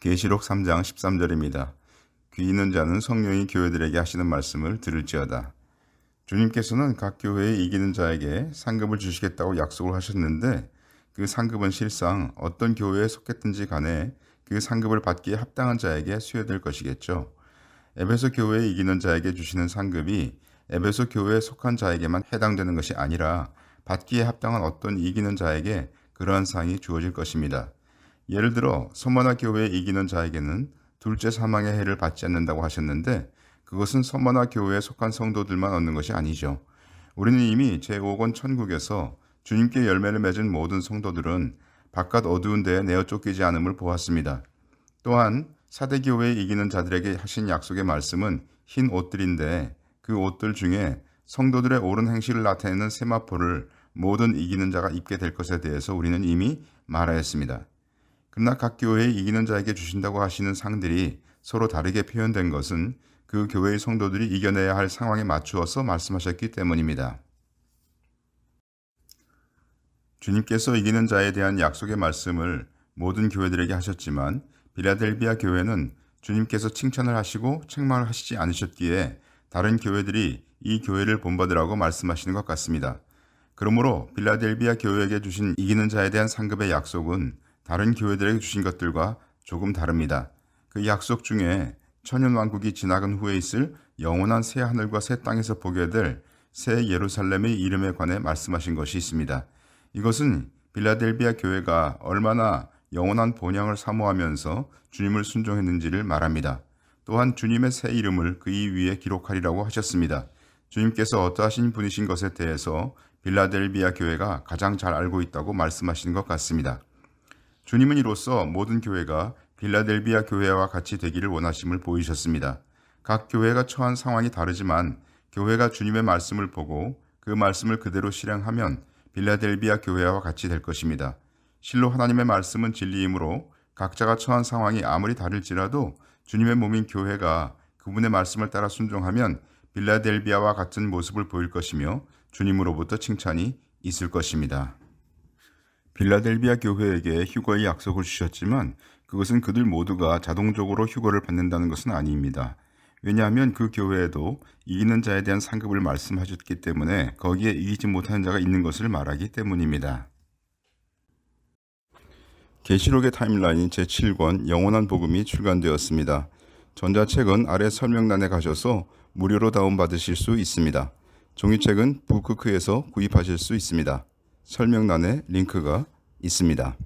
계시록 3장 13절입니다. 귀 있는 자는 성령이 교회들에게 하시는 말씀을 들을지어다. 주님께서는 각 교회에 이기는 자에게 상급을 주시겠다고 약속을 하셨는데 그 상급은 실상 어떤 교회에 속했든지 간에 그 상급을 받기에 합당한 자에게 수여될 것이겠죠. 에베소 교회에 이기는 자에게 주시는 상급이 에베소 교회에 속한 자에게만 해당되는 것이 아니라 받기에 합당한 어떤 이기는 자에게 그러한 상이 주어질 것입니다. 예를 들어 서머나 교회에 이기는 자에게는 둘째 사망의 해를 받지 않는다고 하셨는데 그것은 서머나 교회에 속한 성도들만 얻는 것이 아니죠. 우리는 이미 제5권 천국에서 주님께 열매를 맺은 모든 성도들은 바깥 어두운 데에 내어 쫓기지 않음을 보았습니다. 또한 사대 교회에 이기는 자들에게 하신 약속의 말씀은 흰 옷들인데 그 옷들 중에 성도들의 옳은 행실을 나타내는 세마포를 모든 이기는 자가 입게 될 것에 대해서 우리는 이미 말하였습니다. 그러나 각 교회에 이기는 자에게 주신다고 하시는 상들이 서로 다르게 표현된 것은 그 교회의 성도들이 이겨내야 할 상황에 맞추어서 말씀하셨기 때문입니다. 주님께서 이기는 자에 대한 약속의 말씀을 모든 교회들에게 하셨지만 빌라델비아 교회는 주님께서 칭찬을 하시고 책망을 하시지 않으셨기에 다른 교회들이 이 교회를 본받으라고 말씀하시는 것 같습니다. 그러므로 빌라델비아 교회에게 주신 이기는 자에 대한 상급의 약속은 다른 교회들에게 주신 것들과 조금 다릅니다. 그 약속 중에 천년 왕국이 지나간 후에 있을 영원한 새 하늘과 새 땅에서 보게 될 새 예루살렘의 이름에 관해 말씀하신 것이 있습니다. 이것은 빌라델비아 교회가 얼마나 영원한 본향을 사모하면서 주님을 순종했는지를 말합니다. 또한 주님의 새 이름을 그이 위에 기록하리라고 하셨습니다. 주님께서 어떠하신 분이신 것에 대해서 빌라델비아 교회가 가장 잘 알고 있다고 말씀하시는 것 같습니다. 주님은 이로써 모든 교회가 빌라델비아 교회와 같이 되기를 원하심을 보이셨습니다. 각 교회가 처한 상황이 다르지만 교회가 주님의 말씀을 보고 그 말씀을 그대로 실행하면 빌라델비아 교회와 같이 될 것입니다. 실로 하나님의 말씀은 진리이므로 각자가 처한 상황이 아무리 다를지라도 주님의 몸인 교회가 그분의 말씀을 따라 순종하면 빌라델비아와 같은 모습을 보일 것이며 주님으로부터 칭찬이 있을 것입니다. 빌라델비아 교회에게 휴거의 약속을 주셨지만 그것은 그들 모두가 자동적으로 휴거를 받는다는 것은 아닙니다. 왜냐하면 그 교회에도 이기는 자에 대한 상급을 말씀하셨기 때문에 거기에 이기지 못하는 자가 있는 것을 말하기 때문입니다. 계시록의 타임라인 제7권 영원한 복음이 출간되었습니다. 전자책은 아래 설명란에 가셔서 무료로 다운받으실 수 있습니다. 종이책은 북크크에서 구입하실 수 있습니다. 설명란에 링크가 있습니다.